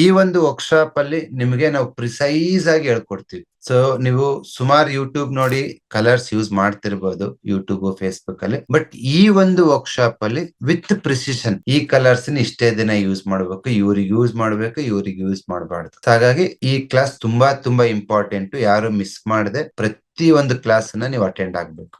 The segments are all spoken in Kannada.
ಈ ಒಂದು ವರ್ಕ್ಶಾಪ್ ಅಲ್ಲಿ ನಿಮಗೆ ನಾವು ಪ್ರಿಸೈಸ್ ಆಗಿ ಹೇಳ್ಕೊಡ್ತೀವಿ. ಸೊ ನೀವು ಸುಮಾರು ಯೂಟ್ಯೂಬ್ ನೋಡಿ ಕಲರ್ಸ್ ಯೂಸ್ ಮಾಡ್ತಿರ್ಬೋದು ಯೂಟ್ಯೂಬ್ ಫೇಸ್ಬುಕ್ ಅಲ್ಲಿ. ಬಟ್ ಈ ಒಂದು ವರ್ಕ್ಶಾಪ್ ಅಲ್ಲಿ ವಿತ್ ಪ್ರಿಸಿಷನ್ ಈ ಕಲರ್ಸ್ ಇಷ್ಟೇ ದಿನ ಯೂಸ್ ಮಾಡ್ಬೇಕು, ಇವ್ರಿಗೆ ಯೂಸ್ ಮಾಡ್ಬೇಕು, ಇವ್ರಿಗೆ ಯೂಸ್ ಮಾಡಬಾರ್ದು. ಹಾಗಾಗಿ ಈ ಕ್ಲಾಸ್ ತುಂಬಾ ತುಂಬಾ ಇಂಪಾರ್ಟೆಂಟ್ ಯಾರು ಮಿಸ್ ಮಾಡದೆ ಪ್ರತಿ ಒಂದು ಕ್ಲಾಸ್ನ ನೀವು ಅಟೆಂಡ್ ಆಗ್ಬೇಕು.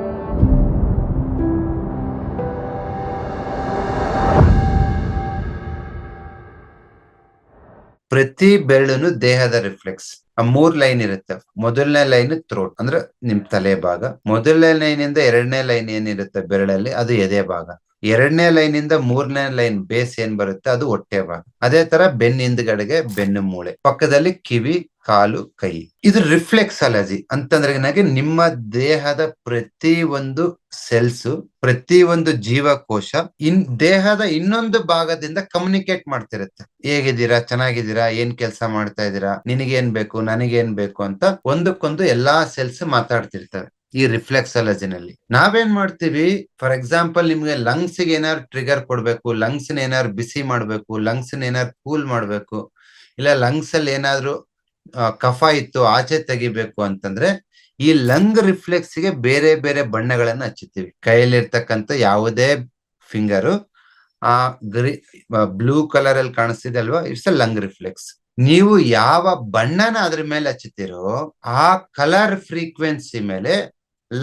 ಪ್ರತಿ ಬೆರಳುನು ದೇಹದ ರಿಫ್ಲೆಕ್ಸ್ ಆ ಮೂರ್ ಲೈನ್ ಇರುತ್ತೆ. ಮೊದಲನೇ ಲೈನ್ ಥ್ರೋಟ್ ಅಂದ್ರೆ ನಿಮ್ ತಲೆ ಭಾಗ. ಮೊದಲನೇ ಲೈನ್ ಇಂದ ಎರಡನೇ ಲೈನ್ ಏನಿರುತ್ತೆ ಬೆರಳಲ್ಲಿ? ಅದು ಎದೆ ಭಾಗ. ಎರಡನೇ ಲೈನ್ ಇಂದ ಮೂರನೇ ಲೈನ್ ಬೇಸ್ ಏನ್ ಬರುತ್ತೆ? ಅದು ಹೊಟ್ಟೆ ಭಾಗ. ಅದೇ ತರ ಬೆನ್ ಹಿಂದ್ಗಡೆಗೆ ಬೆನ್ನು ಮೂಳೆ, ಪಕ್ಕದಲ್ಲಿ ಕಿವಿ, ಕಾಲು, ಕೈ. ಇದು ರಿಫ್ಲೆಕ್ಸಾಲಜಿ ಅಂತಂದ್ರೆ ನನಗೆ ನಿಮ್ಮ ದೇಹದ ಪ್ರತಿ ಒಂದು ಸೆಲ್ಸ್ ಪ್ರತಿ ಒಂದು ಜೀವಕೋಶ ಇನ್ ದೇಹದ ಇನ್ನೊಂದು ಭಾಗದಿಂದ ಕಮ್ಯುನಿಕೇಟ್ ಮಾಡ್ತಿರುತ್ತೆ. ಹೇಗಿದ್ದೀರಾ? ಚೆನ್ನಾಗಿದ್ದೀರಾ? ಏನ್ ಕೆಲಸ ಮಾಡ್ತಾ ಇದ್ದೀರಾ? ನಿನಗೇನ್ ಬೇಕು? ನನಗೇನ್ ಬೇಕು? ಅಂತ ಒಂದಕ್ಕೊಂದು ಎಲ್ಲಾ ಸೆಲ್ಸ್ ಮಾತಾಡ್ತಿರ್ತವೆ ಈ ರಿಫ್ಲೆಕ್ಸಾಲಜಿನಲ್ಲಿ ನಾವೇನ್ ಮಾಡ್ತೀವಿ? ಫಾರ್ ಎಕ್ಸಾಂಪಲ್ ನಿಮ್ಗೆ ಲಂಗ್ಸ್ಗೆ ಏನಾದ್ರು ಟ್ರಿಗರ್ ಕೊಡ್ಬೇಕು ಲಂಗ್ಸ್ನ ಏನಾದ್ರು ಬಿಸಿ ಮಾಡ್ಬೇಕು ಲಂಗ್ಸ್ನ ಏನಾದ್ರು ಕೂಲ್ ಮಾಡ್ಬೇಕು, ಇಲ್ಲ ಲಂಗ್ಸ್ ಅಲ್ಲಿ ಏನಾದ್ರು ಕಫ ಇತ್ತು, ಆಚೆ ತೆಗಿಬೇಕು ಅಂತಂದ್ರೆ, ಈ ಲಂಗ್ ರಿಫ್ಲೆಕ್ಸ್ಗೆ ಬೇರೆ ಬೇರೆ ಬಣ್ಣಗಳನ್ನ ಹಚ್ಚುತ್ತೀವಿ ಕೈಯಲ್ಲಿರ್ತಕ್ಕಂಥ ಯಾವುದೇ ಫಿಂಗರು ಆ, ಗ್ರೀ ಬ್ಲೂ ಕಲರ್ ಅಲ್ಲಿ ಕಾಣಿಸ್ತಿದೆ ಅಲ್ವಾ? ಇಟ್ಸ್ ಅ ಲಂಗ್ ರಿಫ್ಲೆಕ್ಸ್ ನೀವು ಯಾವ ಬಣ್ಣನ ಅದ್ರ ಮೇಲೆ ಹಚ್ಚುತ್ತೀರೋ ಆ ಕಲರ್ ಫ್ರೀಕ್ವೆನ್ಸಿ ಮೇಲೆ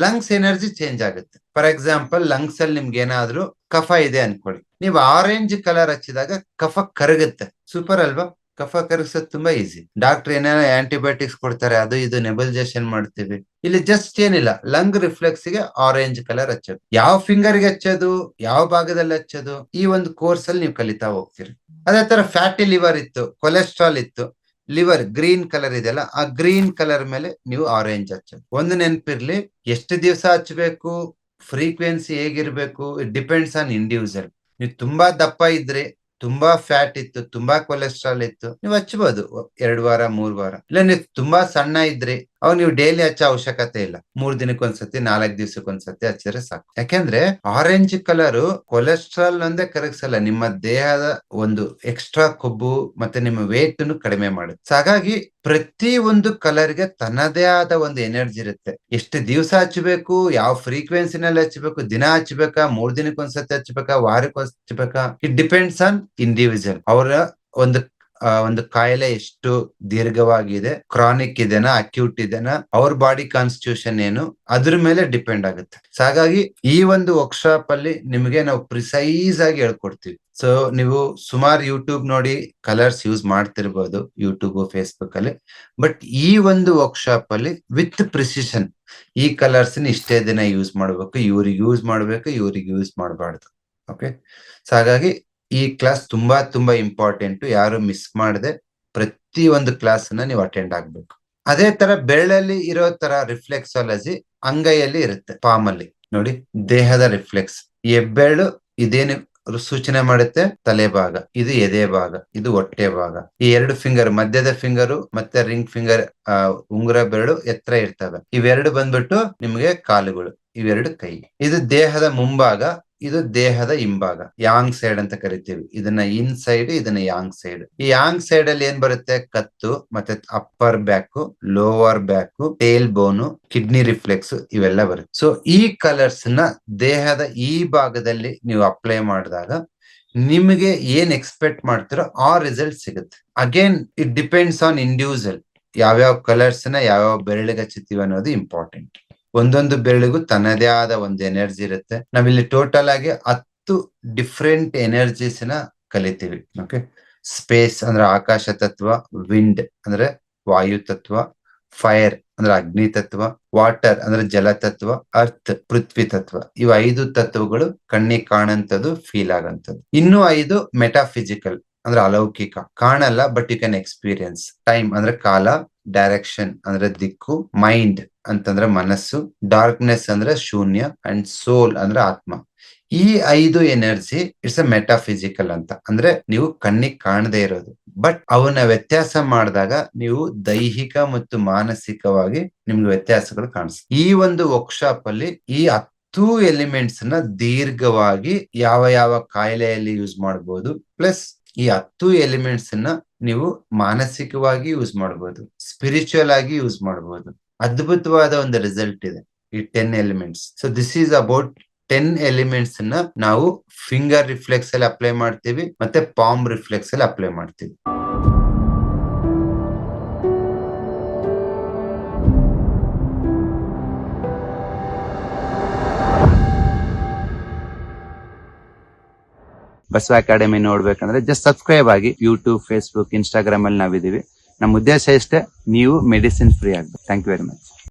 ಲಂಗ್ಸ್ ಎನರ್ಜಿ ಚೇಂಜ್ ಆಗುತ್ತೆ. ಫಾರ್ ಎಕ್ಸಾಂಪಲ್ ಲಂಗ್ಸ್ ಅಲ್ಲಿ ನಿಮ್ಗೆ ಏನಾದ್ರು ಕಫ ಇದೆ ಅನ್ಕೊಳ್ಳಿ. ನೀವು ಆರೆಂಜ್ ಕಲರ್ ಹಚ್ಚಿದಾಗ ಕಫ ಕರಗುತ್ತೆ. ಸೂಪರ್ ಅಲ್ವಾ? ಕಫ ಕರಗಿಸೋದು ತುಂಬಾ ಈಸಿ ಡಾಕ್ಟರ್ ಏನೇನೋ ಆಂಟಿಬಯೋಟಿಕ್ಸ್ ಕೊಡ್ತಾರೆ, ಅದು ಇದು ನೆಬಲೈಸೇಷನ್ ಮಾಡ್ತೀವಿ. ಇಲ್ಲಿ ಜಸ್ಟ್ ಏನಿಲ್ಲ ಲಂಗ್ ರಿಫ್ಲೆಕ್ಸ್ಗೆ ಆರೆಂಜ್ ಕಲರ್ ಹಚ್ಚೋದು. ಯಾವ ಫಿಂಗರ್ಗೆ ಹಚ್ಚೋದು, ಯಾವ ಭಾಗದಲ್ಲಿ ಹಚ್ಚೋದು, ಈ ಒಂದು ಕೋರ್ಸ್ ಅಲ್ಲಿ ನೀವು ಕಲಿತಾ ಹೋಗ್ತೀರಿ. ಅದೇ ತರ ಫ್ಯಾಟಿ ಲಿವರ್ ಇತ್ತು ಕೊಲೆಸ್ಟ್ರಾಲ್ ಇತ್ತು. ಲಿವರ್ ಗ್ರೀನ್ ಕಲರ್ ಇದೆಯಲ್ಲ, ಆ ಗ್ರೀನ್ ಕಲರ್ ಮೇಲೆ ನೀವು ಆರೆಂಜ್ ಹಚ್ಚೋದು. ಒಂದು ನೆನಪಿರ್ಲಿ, ಎಷ್ಟು ದಿವಸ ಹಚ್ಚಬೇಕು ಫ್ರೀಕ್ವೆನ್ಸಿ ಹೇಗಿರ್ಬೇಕು ಇಟ್ ಡಿಪೆಂಡ್ಸ್ ಆನ್ ಇಂಡಿವಿಜುವಲ್ ನೀವು ತುಂಬಾ ದಪ್ಪ ಇದ್ರೆ, ತುಂಬಾ ಫ್ಯಾಟ್ ಇತ್ತು, ತುಂಬಾ ಕೊಲೆಸ್ಟ್ರಾಲ್ ಇತ್ತು, ನೀವು ಹಚ್ಬೋದು ಎರಡು ವಾರ, ಮೂರ್ ವಾರ. ಇಲ್ಲ, ನೀವು ತುಂಬಾ ಸಣ್ಣ ಇದ್ರಿ ಅವ್ ನೀವು ಡೈಲಿ ಹಚ್ಚೋ ಅವಶ್ಯಕತೆ ಇಲ್ಲ. ಮೂರ್ ದಿನಕ್ಕೊಂದ್ಸತಿ ನಾಲ್ಕ್ ದಿವ್ಸಕ್ಕೊಂದ್ಸತಿ ಹಚ್ಚಿದ್ರೆ ಸಾಕು. ಯಾಕೆಂದ್ರೆ ಆರೆಂಜ್ ಕಲರ್ ಕೊಲೆಸ್ಟ್ರಾಲ್ ಒಂದೇ ಕರಗಿಸಲ್ಲ. ನಿಮ್ಮ ದೇಹದ ಒಂದು ಎಕ್ಸ್ಟ್ರಾ ಕೊಬ್ಬು ಮತ್ತೆ ನಿಮ್ಮ ವೇಟ್ ಕಡಿಮೆ ಮಾಡುತ್ತೆ. ಹಾಗಾಗಿ ಪ್ರತಿ ಒಂದು ಕಲರ್ಗೆ ತನ್ನದೇ ಆದ ಒಂದು ಎನರ್ಜಿ ಇರುತ್ತೆ. ಎಷ್ಟು ದಿವಸ ಹಚ್ಚಬೇಕು, ಯಾವ ಫ್ರೀಕ್ವೆನ್ಸಿನಲ್ಲಿ ಹಚ್ಚಬೇಕು, ದಿನ ಹಚ್ಚಬೇಕಾ, ಮೂರ್ ದಿನಕ್ಕೊಂದ್ಸತಿ ಹಚ್ಚಬೇಕಾ, ವಾರಕ್ಕೆ ಹಚ್ಚಬೇಕಾ? ಇಟ್ ಡಿಪೆಂಡ್ಸ್ ಆನ್ ಇಂಡಿವಿಜುವಲ್ ಅವರ ಒಂದು ಒಂದು ಕಾಯಿಲೆ ಎಷ್ಟು ದೀರ್ಘವಾಗಿದೆ ಕ್ರಾನಿಕ್ ಇದೆನಾ ಅಕ್ಯೂಟ್ ಇದೆನಾ, ಅವ್ರ ಬಾಡಿ ಕಾನ್ಸ್ಟಿಟ್ಯೂಷನ್ ಏನು, ಅದ್ರ ಮೇಲೆ ಡಿಪೆಂಡ್ ಆಗುತ್ತೆ. ಹಾಗಾಗಿ ಈ ಒಂದು ವರ್ಕ್ಶಾಪ್ ಅಲ್ಲಿ ನಿಮಗೆ ನಾವು ಪ್ರಿಸೈಸ್ ಆಗಿ ಹೇಳ್ಕೊಡ್ತೀವಿ. ಸೊ ನೀವು ಸುಮಾರು ಯೂಟ್ಯೂಬ್ ನೋಡಿ ಕಲರ್ಸ್ ಯೂಸ್ ಮಾಡ್ತಿರ್ಬೋದು ಯೂಟ್ಯೂಬ್ ಫೇಸ್ಬುಕ್ ಅಲ್ಲಿ. ಬಟ್ ಈ ಒಂದು ವರ್ಕ್ಶಾಪ್ ಅಲ್ಲಿ ವಿತ್ ಪ್ರಿಸಿಷನ್ ಈ ಕಲರ್ಸ್ ಇಷ್ಟೇ ದಿನ ಯೂಸ್ ಮಾಡ್ಬೇಕು, ಇವ್ರಿಗೆ ಯೂಸ್ ಮಾಡ್ಬೇಕು, ಇವ್ರಿಗೆ ಯೂಸ್ ಮಾಡಬಾರ್ದು. ಓಕೆ ಸೊ ಹಾಗಾಗಿ ಈ ಕ್ಲಾಸ್ ತುಂಬಾ ತುಂಬಾ ಇಂಪಾರ್ಟೆಂಟ್ ಯಾರು ಮಿಸ್ ಮಾಡದೆ ಪ್ರತಿ ಒಂದು ಕ್ಲಾಸ್ನ ನೀವು ಅಟೆಂಡ್ ಆಗ್ಬೇಕು. ಅದೇ ತರ ಬೆರಳಲ್ಲಿ ಇರೋ ತರ ರಿಫ್ಲೆಕ್ಸಾಲಜಿ ಅಂಗೈಯಲ್ಲಿ ಇರುತ್ತೆ ಪಾಮ್ ಅಲ್ಲಿ. ನೋಡಿ, ದೇಹದ ರಿಫ್ಲೆಕ್ಸ್ ಹೆಬ್ಬೆರಳು ಇದೇನು ಸೂಚನೆ ಮಾಡುತ್ತೆ? ತಲೆ ಭಾಗ. ಇದು ಎದೆ ಭಾಗ. ಇದು ಹೊಟ್ಟೆ ಭಾಗ. ಈ ಎರಡು ಫಿಂಗರ್ ಮಧ್ಯದ ಫಿಂಗರು ಮತ್ತೆ ರಿಂಗ್ ಫಿಂಗರ್ ಉಂಗುರ ಬೆರಳು ಎತ್ತರ ಇರ್ತವೆ. ಇವೆರಡು ಬಂದ್ಬಿಟ್ಟು ನಿಮ್ಗೆ ಕಾಲುಗಳು. ಇವೆರಡು ಕೈ. ಇದು ದೇಹದ ಮುಂಭಾಗ ಇದು ದೇಹದ ಹಿಂಭಾಗ ಯಾಂಗ್ ಸೈಡ್ ಅಂತ ಕರಿತೀವಿ. ಇದನ್ನ ಇನ್ ಸೈಡ್ ಇದನ್ನ ಯಾಂಗ್ ಸೈಡ್ ಈ ಯಾಂಗ್ ಸೈಡ್ ಅಲ್ಲಿ ಏನ್ ಬರುತ್ತೆ? ಕತ್ತು, ಮತ್ತೆ upper back lower back tail bone kidney reflex ಇವೆಲ್ಲ ಬರುತ್ತೆ. ಸೊ ಈ ಕಲರ್ಸ್ನ ದೇಹದ ಈ ಭಾಗದಲ್ಲಿ ನೀವು ಅಪ್ಲೈ ಮಾಡಿದಾಗ ನಿಮಗೆ ಏನ್ ಎಕ್ಸ್ಪೆಕ್ಟ್ ಮಾಡ್ತೀರೋ ಆ ರಿಸಲ್ಟ್ ಸಿಗುತ್ತೆ. Again it depends on individual ಯಾವ್ಯಾವ ಕಲರ್ಸ್ನ ಯಾವ್ಯಾವ ಬೆರಳಿಗೆ ಹಚ್ಚುತ್ತೀವಿ ಅನ್ನೋದು ಇಂಪಾರ್ಟೆಂಟ್ ಒಂದೊಂದು ಬೆರಳಿಗೂ ತನ್ನದೇ ಆದ ಒಂದು ಎನರ್ಜಿ ಇರುತ್ತೆ. ನಾವಿಲ್ಲಿ ಟೋಟಲ್ ಆಗಿ ಹತ್ತು ಡಿಫ್ರೆಂಟ್ ಎನರ್ಜೀಸ್ನ ಕಲಿತೀವಿ. ಓಕೆ ಸ್ಪೇಸ್ ಅಂದ್ರೆ ಆಕಾಶ ತತ್ವ ವಿಂಡ್ ಅಂದ್ರೆ ವಾಯು ತತ್ವ ಫೈರ್ ಅಂದ್ರೆ ಅಗ್ನಿ ತತ್ವ ವಾಟರ್ ಅಂದ್ರೆ ಜಲ ತತ್ವ ಅರ್ತ್ ಪೃಥ್ವಿ ತತ್ವ. ಇವು ಐದು ತತ್ವಗಳು ಕಣ್ಣಿಗೆ ಕಾಣಂತದ್ದು ಫೀಲ್ ಆಗಂತದ್ದು ಇನ್ನು ಐದು ಮೆಟಾಫಿಸಿಕಲ್ ಅಂದ್ರೆ ಅಲೌಕಿಕ. ಕಾಣಲ್ಲ but you can experience time ಅಂದ್ರೆ ಕಾಲ ಡೈರೆಕ್ಷನ್ ಅಂದ್ರೆ ದಿಕ್ಕು ಮೈಂಡ್ ಅಂತಂದ್ರೆ ಮನಸ್ಸು ಡಾರ್ಕ್ನೆಸ್ ಅಂದ್ರೆ ಶೂನ್ಯ ಅಂಡ್ ಸೋಲ್ ಅಂದ್ರೆ ಆತ್ಮ. ಈ ಐದು ಎನರ್ಜಿ ಇಟ್ಸ್ ಅ ಮೆಟಾಫಿಸಿಕಲ್ ಅಂತ. ಅಂದ್ರೆ ನೀವು ಕಣ್ಣಿಗೆ ಕಾಣದೇ ಇರೋದು. ಬಟ್ ಅವನ್ನ ವ್ಯತ್ಯಾಸ ಮಾಡಿದಾಗ ನೀವು ದೈಹಿಕ ಮತ್ತು ಮಾನಸಿಕವಾಗಿ ನಿಮ್ಗೆ ವ್ಯತ್ಯಾಸಗಳು ಕಾಣಿಸ್ ಈ ಒಂದು ವರ್ಕ್ಶಾಪ್ ಅಲ್ಲಿ ಈ ಹತ್ತು ಎಲಿಮೆಂಟ್ಸ್ನ ದೀರ್ಘವಾಗಿ ಯಾವ ಯಾವ ಕಾಯಿಲೆಯಲ್ಲಿ ಯೂಸ್ ಮಾಡಬಹುದು ಪ್ಲಸ್ ಈ ಹತ್ತು ಎಲಿಮೆಂಟ್ಸ್ನ ನೀವು ಮಾನಸಿಕವಾಗಿ ಯೂಸ್ ಮಾಡಬಹುದು ಸ್ಪಿರಿಚುವಲ್ ಆಗಿ ಯೂಸ್ ಮಾಡಬಹುದು ಅದ್ಭುತವಾದ ಒಂದು ರಿಸಲ್ಟ್ ಇದೆ ಈ ten elements so this is about ten ಎಲಿಮೆಂಟ್ಸ್ನ ನಾವು ಫಿಂಗರ್ ರಿಫ್ಲೆಕ್ಸ್ ಅಲ್ಲಿ ಅಪ್ಲೈ ಮಾಡ್ತೀವಿ, ಮತ್ತೆ ಪಾಮ್ ರಿಫ್ಲೆಕ್ಸ್ ಅಲ್ಲಿ ಅಪ್ಲೈ ಮಾಡ್ತೀವಿ. ಬಸವ ಅಕಾಡೆಮಿ ನೋಡ್ಬೇಕಂದ್ರೆ ಜಸ್ಟ್ ಸಬ್ಸ್ಕ್ರೈಬ್ ಆಗಿ ಯೂಟ್ಯೂಬ್ ಫೇಸ್ಬುಕ್ ಇನ್ಸ್ಟಾಗ್ರಾಮ್ ಅಲ್ಲಿ ನಾವಿದೀವಿ ನಮ್ಮ ಉದ್ದೇಶ ಇಷ್ಟೇ ನೀವು ಮೆಡಿಸಿನ್ ಫ್ರೀ ಆಗ್ಬೇಕು. Thank you very much